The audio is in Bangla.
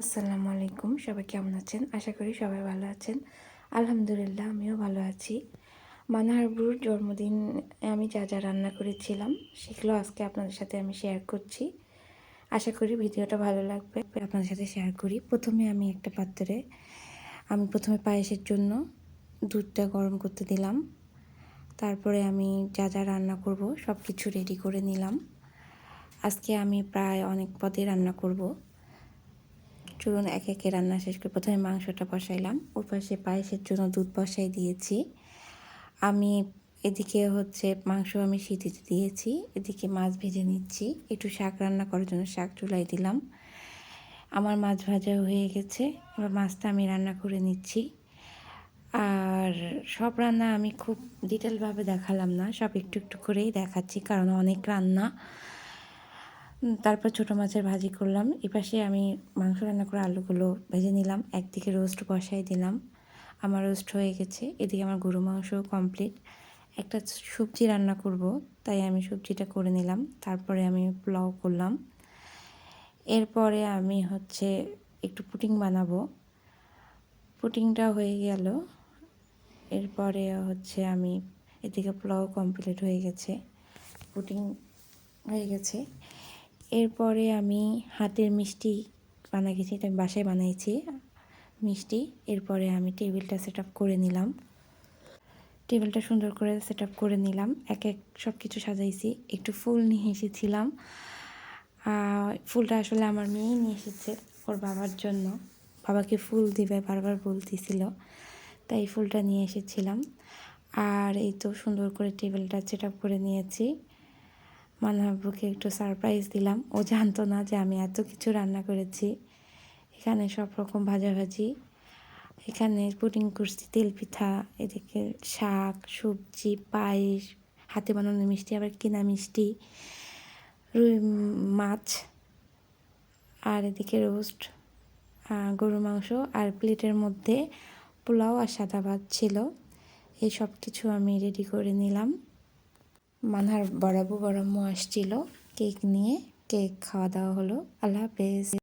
আসসালামু আলাইকুম, সবাই কেমন আছেন? আশা করি সবাই ভালো আছেন। আলহামদুলিল্লাহ, আমিও ভালো আছি। মানহারবুর জন্মদিন আমি যা যা রান্না করেছিলাম, সেগুলো আজকে আপনাদের সাথে আমি শেয়ার করছি। আশা করি ভিডিওটা ভালো লাগবে। আপনাদের সাথে শেয়ার করি। প্রথমে আমি একটা পাত্রে, আমি প্রথমে পায়েসের জন্য দুধটা গরম করতে দিলাম। তারপরে আমি যা যা রান্না করব সব কিছু রেডি করে নিলাম। আজকে আমি প্রায় অনেক পদে রান্না করব। চলুন এক একে রান্না শেষ করে প্রথমে মাংসটা বসাইলাম। ওর পাশে পায়েসের জন্য দুধ বসাই দিয়েছি। আমি এদিকে হচ্ছে মাংস আমি সিটিতে দিয়েছি, এদিকে মাছ ভেজে নিচ্ছি। একটু শাক রান্না করার জন্য শাক চুলাই দিলাম। আমার মাছ ভাজা হয়ে গেছে, এবার মাছটা আমি রান্না করে নিচ্ছি। আর সব রান্না আমি খুব ডিটেলভাবে দেখালাম না, সব একটু একটু করেই দেখাচ্ছি, কারণ অনেক রান্না। তারপর ছোটো মাছের ভাজি করলাম। এপাশে আমি মাংস রান্না করে আলুগুলো ভেজে নিলাম। একদিকে রোস্ট বসাই দিলাম। আমার রোস্ট হয়ে গেছে। এদিকে আমার গরু মাংস কমপ্লিট একটা সবজি রান্না করব, তাই আমি সবজিটা করে নিলাম। তারপরে আমি পোলাও করলাম। এরপরে আমি হচ্ছে একটু পুটিং বানাবো। পুটিংটা হয়ে গেল। এরপরে হচ্ছে আমি এদিকে পোলাও কমপ্লিট হয়ে গেছে। পুটিং হয়ে গেছে। এরপরে আমি হাতের মিষ্টি বানা গেছি এটা আমি বাসায় বানাইছি মিষ্টি। এরপরে আমি টেবিলটা সেট করে নিলাম। টেবিলটা সুন্দর করে সেট করে নিলাম। এক এক সব কিছু সাজাইছি। একটু ফুল নিয়ে এসেছিলাম। ফুলটা আসলে আমার মেয়ে নিয়ে এসেছে ওর বাবার জন্য। বাবাকে ফুল দিবে, বারবার বলতেছিল। তাই ফুলটা নিয়ে এসেছিলাম। আর এই তো সুন্দর করে টেবিলটা সেট করে নিয়েছি। মানহাবুকে একটু সারপ্রাইজ দিলাম। ও জানতো না যে আমি এত কিছু রান্না করেছি। এখানে সব রকম ভাজাভাজি। এখানে পুডিং করছি তেল পিঠা এদিকে শাক, সবজি, পায়েস, হাতে বানানো মিষ্টি, আবার কিনা মিষ্টি, রুই মাছ, আর এদিকে রোস্ট গরু মাংস, আর প্লেটের মধ্যে পোলাও আর সাদা ভাত ছিল। এই সব কিছু আমি রেডি করে নিলাম। মানহার বড়াবু বড়াম্মু আসছিল কেক নিয়ে কেক খাওয়া দাওয়া হলো। আল্লাহ হাফেজ।